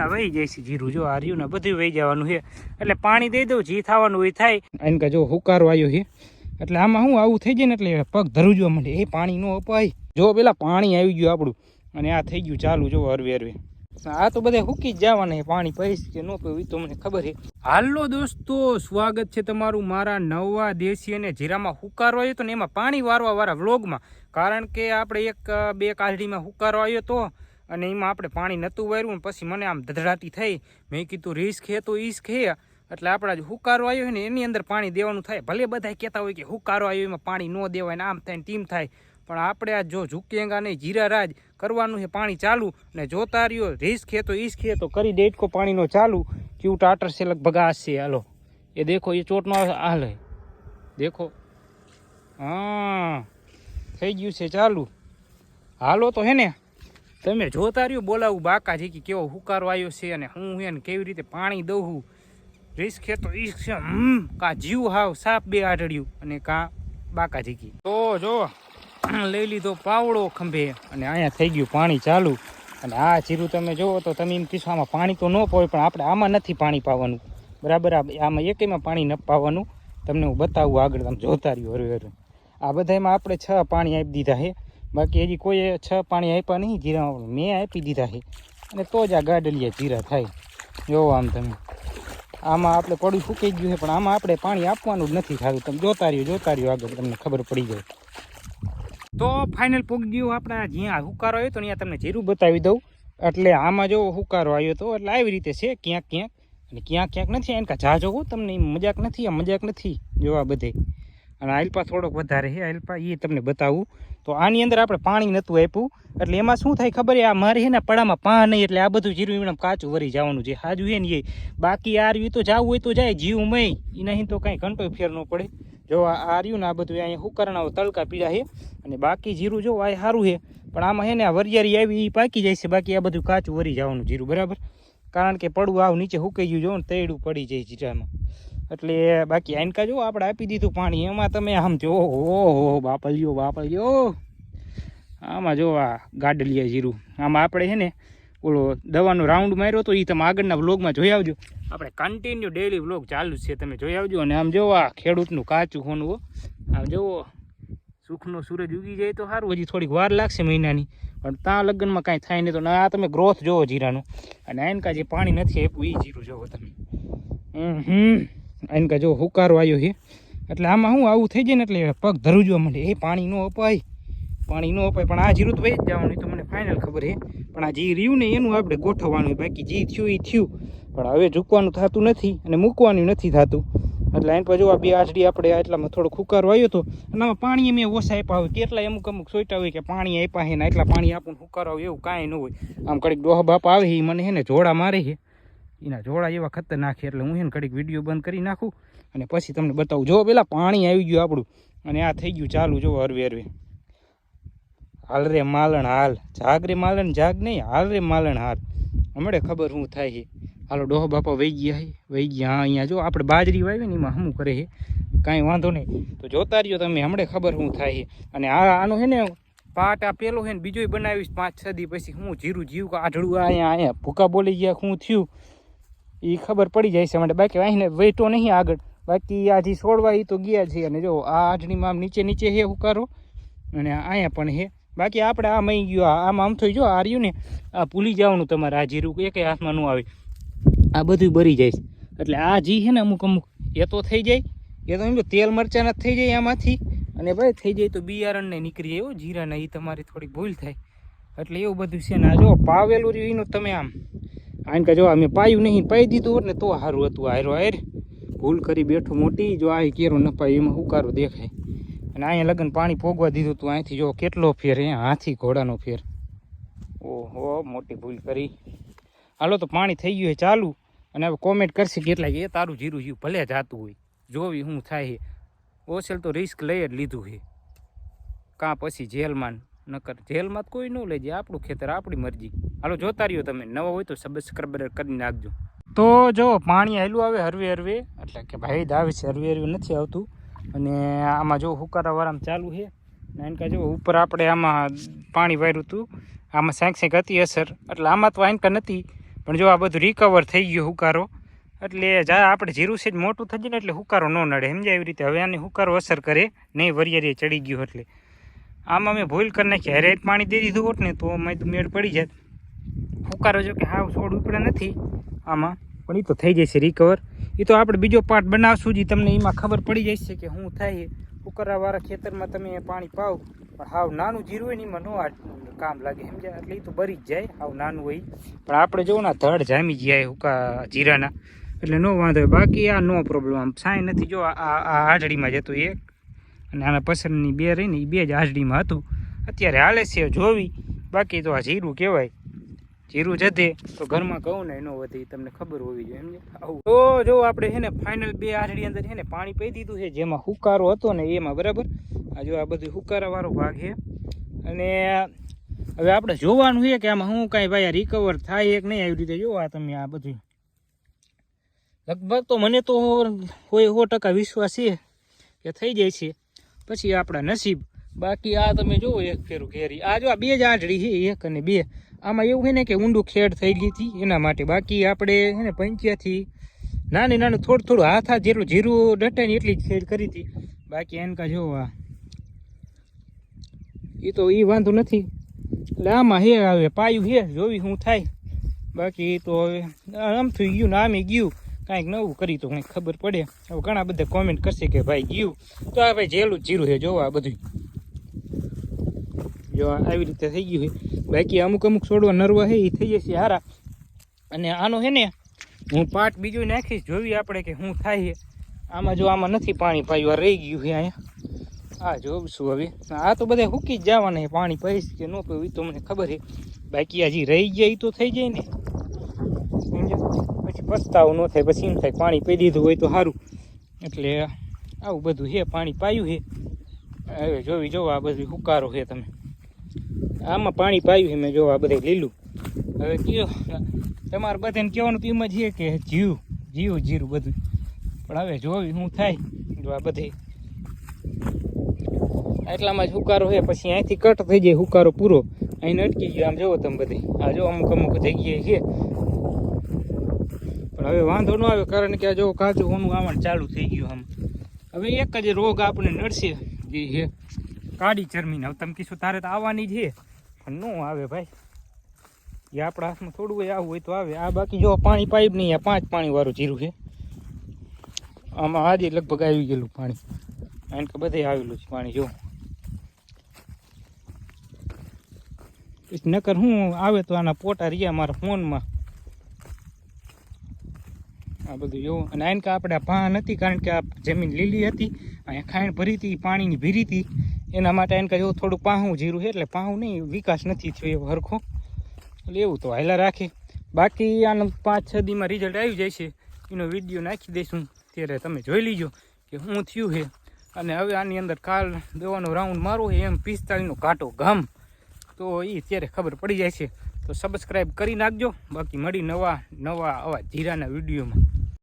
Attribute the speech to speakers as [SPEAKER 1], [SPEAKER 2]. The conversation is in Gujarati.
[SPEAKER 1] ને વહી જાય છે જીરું. જો હાર્યું ને બધું વહી જવાનું છે. એટલે પાણી દઈ દઉં, જી થવાનું હોય થાય. એને કે જો હુકારો આવ્યો છે. એટલે આમાં શું આવું થઈ જાય ને એટલે પગ ધરું જોવા માંડે. એ પાણી ન અપાય. જો પેલા પાણી આવી ગયું આપણું, અને આ થઈ ગયું ચાલુ, જો હરવે હરવે. આ તો બધા હુકી જ જવાના પાણી પડીશ કે ન પીવું તો મને ખબર છે. હાલો દોસ્તો, સ્વાગત છે તમારું મારા નવા દેશી અને જીરામાં હુકારો આવ્યો તો ને એમાં પાણી વારવા વાળા વ્લોગમાં. કારણ કે આપણે એક, બે કાલડીમાં હુકારો આવ્યો તો અને એમાં આપણે પાણી નહોતું વાર્યું પછી મને આમ ધધડાટી થઈ. મેં કીધું, રીસ હે તો ઈસ્ક હે એટલે આપણા જે હુકારો આવ્યો હોય ને, એની અંદર પાણી દેવાનું થાય. ભલે બધા કહેતા હોય કે હુકારો આવ્યો, એમાં પાણી ન દેવાય ને આમ થાય તેમ થાય. પણ આપણે આ જો ઝુકેંગા નહીં જીરા રાજ કરવાનું છે, પાણી ચાલુ. ને જોતા રહ્યો રિસ્ક હે તો ઈસ્ક હે તો કરી દેટકો પાણીનો ચાલુ. ક્યુ ટાટર છે, લગભગ આ છે, હાલો. એ દેખો, એ ચોટનો હાલે. દેખો. હા, થઈ ગયું છે, ચાલુ. હાલો તો હે ને. તમે જોતા રહ્યું, બોલાવું બાકાજી કે કેવો હુકારો આવ્યો છે અને હું એને કેવી રીતે પાણી દઉં છું રિસ્ક હે તો ઈસ્ક છે કા જીવ હાવ સાપ બે આઢળ્યું અને કા બાકાજી કી. તો જો, લઈ લીધો પાવડો ખંભે અને અહીંયા થઈ ગયું પાણી ચાલુ. અને આ જીરું તમે જુઓ તો તમે એમ કીધું આમાં પાણી તો ન પોય પણ આપણે આમાં નથી પાણી પાવાનું. બરાબર આમાં એકેયમાં પાણી ન પાવાનું. તમને હું બતાવું આગળ, તમે જોતા રહ્યો હરવે હરું આ બધામાં આપણે છ પાણી આપી દીધા છે. બાકી હજી કોઈ છ પાણી આપ્યા નહીં જીરા મેં આપી દીધા છે. અને તો જ આ ગાડલિયા જીરા થાય. જોવો આમ તમે. આમાં આપણે પડ્યું ફૂકી ગયું છે, પણ આમાં આપણે પાણી આપવાનું જ નથી સારું. તમે જોતા રહ્યું જોતા રહ્યું આગળ, તમને ખબર પડી જાય. તો ફાઇનલ પૂગ ગયું આપણા જ્યાં હુકારો આવ્યો તો ત્યાં તમને જીરું બતાવી દઉં. એટલે આમાં જો હુકારો આવ્યો હતો એટલે આવી રીતે છે, ક્યાંક ક્યાંક. અને ક્યાંક ક્યાંક નથી એને જા જોવું તમને મજાક નથી આ મજાક નથી. જોવા બધે. અને આલ્પા થોડોક વધારે છે. આલ્પા એ તમને બતાવું. તો આની અંદર આપણે પાણી નહોતું આપ્યું. એટલે એમાં શું થાય ખબર આ મારે છે ને પડામાં પા નહીં, એટલે આ બધું જીરું એમણે કાચું વરી જવાનું છે. હાજુ છે ને એ બાકી આ રહ્યું તો જવું હોય તો જાય, જીવ મય એ નહીં તો કાંઈ ઘંટો ફેર ન પડે. જો આ રહ્યું ને આ બધું અહીંયા હુકરણાઓ તડકા પીડા છે. અને બાકી જીરું જો આ સારું છે. પણ આમાં છે ને આ વરિયારી આવી એ પાકી જાય છે. બાકી આ બધું કાચું વરી જવાનું જીરું, બરાબર? કારણ કે પડવું આવ નીચે હુકાઈ ગયું જો ને તૈડું પડી જાય જીરામાં. એટલે બાકી આનકા જો આપણે આપી દીધું પાણી, એમાં તમે આમ જો, ઓહો, બાપલિયો બાપલિયો. આમાં જો આ ગાડલિયા જીરું. આમાં આપણે છે ને, ઓલો દવાનો રાઉન્ડ માર્યો તો એ તમે આગળના વ્લોગમાં જોઈ આવજો. આપણે કન્ટિન્યુ ડેલી વ્લોગ ચાલુ છે, તમે જોઈ આવજો. અને આમ જોવો આ ખેડૂતનું કાચું હોનું આમ જોવો સુખનો સૂરજ ઉગી જાય તો સારું, હજી થોડીક વાર લાગશે મહિનાની. પણ ત્યાં લગ્નમાં કાંઈ થાય નહીં તો ના, આ તમે ગ્રોથ જોવો જીરાનું. અને આનકા જે પાણી નથી આપ્યું એ જીરું જોવો તમે. હમ હમ. આનકા જો હુકારો આવ્યો છે. એટલે આમાં શું, આવું થઈ જાય ને એટલે પગ ધરુજવા માંડે. એ પાણી ન અપાય. પાણી ન અપાય. પણ આ જીરું તો વહી જ જવાનું તો મને ફાઇનલ ખબર છે. પણ આ જી રહ્યું ને, એનું આપણે ગોઠવવાનું. બાકી જી થયું એ થયું. પણ હવે ઝૂકવાનું થતું નથી અને મૂકવાનું નથી થતું. એટલે એન પછી આ બે આઠડી આપણે એટલામાં થોડો હુકારો આવ્યો હતો અને આમાં પાણી મેં ઓછા આપ્યા હોય. કેટલા અમુક અમુક સોઈટા હોય કે પાણી આપ્યા છે ને એટલા પાણી આપણને હુકારો આવે એવું કાંઈ ન હોય. આમ કડીક ડોહા બાપા આવે એ મને છે ને જોડા મારે છે. એના જોડા એવા ખતરનાક એટલે હું એને ઘડીક વીડિયો બંધ કરી નાખું અને પછી તમને બતાવું. જો પેલા પાણી આવી ગયું આપણું. અને આ થઈ ગયું ચાલુ. જો હરવે હરવે. હાલ રે માલણ, હાલ. જાગ રે માલણ, જાગ નહીં. હાલ રે માલણ, હાલ. હમણે ખબર શું થાય છે. હાલો, ડોહ બાપા વહી ગયા વહી ગયા, હા, અહીંયા. જો, આપણે બાજરી વાવી ને એમાં હમું કરે છે. કાંઈ વાંધો નહીં. તો જોતા રહ્યો તમે. હમણે ખબર શું થાય છે. અને આ, આનું છે ને પાટ આ પેલો છે ને બીજોય બનાવીશ પાંચ છ દી પછી. હું જીરું જીવ આ અહીંયા અહીંયા ભૂકા બોલી ગયા શું થયું? એ ખબર પડી જાય છે માટે બાકી અહીંને વેટો નહીં આગળ. બાકી આ જે છોડવા એ તો ગયા છે અને જો આ આઠણીમાં આમ નીચે નીચે હે હુકારો અને અહીંયા પણ હે. બાકી આપણે આ મહી ગયો આમ આમ થઈ જો આ રહ્યું ને, આ ભૂલી જવાનું તમારે, આ જીરું એકે હાથમાં ન આવે. આ બધું બરી જાય છે. એટલે આ જી છે ને અમુક અમુક, એ તો થઈ જાય. એ તો એમ જો તેલ મરચાના થઈ જાય આમાંથી. અને ભાઈ થઈ જાય તો બિયારણને નીકળી જાય જીરાના એ તમારી થોડી ભૂલ થાય. એટલે એવું બધું છે ને આ જો પાવેલું રહ્યું એનું તમે આમ. આને કે જો અમે પાયું નહીં, પાઈ દીધું ને તો સારું હતું. આયરો આયર ભૂલ કરી બેઠું મોટી, જો આ કેરો ન પાય, એમાં હુકારો દેખાય? અને અહીંયા લગન પાણી પોગવા દીધું તું, અહીંથી જો કેટલો ફેર હે, હાથી ઘોડાનો ફેર. ઓહો, મોટી ભૂલ કરી. હાલો તો પાણી થઈ ગયું છે ચાલુ. અને હવે કોમેન્ટ કરશે કેટલા એ તારું જીરું જીવ ભલે જાતું હોય, જોવી શું થાય ઓછેલ તો રિસ્ક લઈ જ લીધું છે કાં પછી જેલમાં નકર જેલમાં તો કોઈ ન લઈ જાય આપણું ખેતર, આપણી મરજી. હાલો, જોતા રહ્યો તમે. નવા હોય તો સબસ્ક્રાઈબર કરી નાખજો. તો જો, પાણી હેલું આવે હરવે હરવે, એટલે કે ભાઈ આવે છે, હરવે હરવે નથી આવતું. અને આમાં જો હુકારાવાળામાં ચાલુ છે. એનકા જો, ઉપર આપણે આમાં પાણી વાર્યું હતું આમાં સાંક સાંક હતી અસર. એટલે આમાં તો આનકા નથી, પણ જો આ બધું રિકવર થઈ ગયું હુકારો, એટલે જા આપણે જીરું સેજ મોટું થઈ જાય ને એટલે હુકારો ન નડે. સમજાય એવી રીતે? હવે આને હુકારો અસર કરે, નહીં વરિયારી ચડી ગયું એટલે. આમાં મેં ભૂલ કરી નાખી. હારે પાણી દઈ દીધું હોત ને તો મેં મેળ પડી જાય હુકારો જો કે હા છોડ ઉપડે નથી આમાં. પણ એ તો થઈ જશે રિકવર એ તો આપણે બીજો પાર્ટ બનાવશું જે. તમને એમાં ખબર પડી જશે કે શું થાય. ઉકરાવાળા ખેતરમાં તમે પાણી પાવ. પણ હાવ નાનું જીરું હોય ને એમાં નો કામ લાગે. સમજ્યા? એટલે એ તો બરી જ જાય. હાવ નાનું હોય. પણ આપણે જો ને ધડ જામી જાય હુકા જીરાના. એટલે નો વાંધો. બાકી આ નો પ્રોબ્લેમ આમ સાંઈ નથી. જો આ આ આ હાજડીમાં જતું એક અને આના પસંદની બે રહીને એ બે જ હાજડીમાં હતું. અત્યારે હાલે છે, જોવી. બાકી તો આ જીરું કહેવાય. જીરું જતે તો ઘરમાં કહું ને એનો વધે તમને ખબર હોવી જોઈએ, એમ આવું. તો જો આપણે છે ને ફાઇનલ બે આઠડી અંદર છે ને પાણી પી દીધું છે, જેમાં હુકારો હતો ને એમાં, બરાબર? આ જો આ બધું હુકારાવાળો ભાગ છે. અને હવે આપણે જોવાનું છે કે આમાં શું કાંઈ ભાઈ રિકવર થાય એક નહીં, આવી રીતે જોવા તમે આ બધું. લગભગ તો મને તો હોય સો ટકા વિશ્વાસ છે કે થઈ જાય છે. પછી આપણા નસીબ. બાકી આ તમે જુઓ એક ફેરું ઘેરી. આ જો આ બે જ આંટડી છે, એક અને બે. આમાં એવું છે ને કે ઊંડું ખેડ થઈ ગઈ હતી એના માટે. બાકી આપણે છે ને પંચ્યાથી નાની નાનું થોડું થોડું હાથ હાથ જેટલું જીરું ડટે ને એટલી જ ખેડ કરી હતી. બાકી એનકા જો આ. એ તો એ વાંધો નથી. એટલે આમાં હે હવે પાયું હે, જોવી શું થાય. બાકી તો હવે આમ થઈ ગયું ને આમે ગયું. કાંઈક નવું કરી તો, કંઈક ખબર પડે. હવે ઘણા બધા કોમેન્ટ કરશે કે ભાઈ ગયું. તો આ ભાઈ જેલું જીરું છે, જોવા આ બધું જો આવી રીતે થઈ ગયું છે. બાકી અમુક અમુક છોડવા નરવા છે એ થઈ જશે હારા. અને આનો છે ને, હું પાટ બીજું નાખીશ જોવી આપણે કે શું થાય આમાં જો આમાં નથી પાણી પાયું, આ રહી ગયું છે અહીંયા. આ જોઈશું હવે. આ તો બધા હુકી જ જવાના છે, પાણી પહીશ કે ન પીવું તો મને ખબર છે. બાકી હજી રહી જાય તો થઈ જાય ને. પસ્તાવો ન થાય, પછી એમ થાય પાણી પી દીધું હોય તો સારું. એટલે આવું બધું છે, પાણી પાયું છે. હવે જોવી, જોવો આ બધું હુકારો છે તમે. આમાં પાણી પાયું છે, મેં જોવા આ બધે લીલું. હવે કયો, તમારે બધાને કહેવાનું એમ જ છે કે જીવ જીવ જીરું બધું. પણ હવે જોવી શું થાય, જો આ બધે એટલામાં જ હુકારો છે, પછી અહીંથી કટ થઈ જાય હુકારો પૂરો. અહીં અટકી ગયો, આમ જોવો તમે બધે આ જો અમુક અમુક જગ્યાએ છે. પણ હવે વાંધો ન આવે કારણ કે આ જો કાચું હોનું આવવાનું ચાલુ થઈ ગયું આમ. હવે એક જ રોગ આપણે નડશે જે છે. કાળી ચરમીને. હવે તમે કીશું તારે તો આવવાની છે. પણ ન આવે ભાઈ. એ આપણા હાથમાં થોડું આવું હોય તો આવે. આ બાકી જો પાણી પાઇપ નહીં, આ પાંચ પાણી વાળું જીરું છે. આમાં આજે લગભગ આવી ગયેલું પાણી. કારણ કે બધે આવેલું છે પાણી, જો. નકર હું આવે તો આના પોટા રહ્યા મારા ફોનમાં. આ બધું એવું અને આને કા આપણે આ ભા નથી કારણ કે આ જમીન લીલી હતી. અહીંયા ખાણ ભરી હતી, પાણીની ભીરી હતી. એના માટે આને કહે થોડું પાહું જીરું છે એટલે પાહું નહીં, વિકાસ નથી થયો એવો હરખો. એટલે એવું તો હાલા રાખે. બાકી આનું પાંચ છ દીમાં રિઝલ્ટ આવી જાય છે. એનો વીડિયો નાખી દઈશું. ત્યારે તમે જોઈ લીજો કે શું થયું છે. અને હવે આની અંદર કાલ દેવાનો રાઉન્ડ મારો છે, એમ પિસ્તાળીનો કાંટો ગામ તો એ ત્યારે ખબર પડી જાય છે. તો સબસ્ક્રાઈબ કરી નાખજો. બાકી મળી નવા નવા આવા જીરાના વિડીયોમાં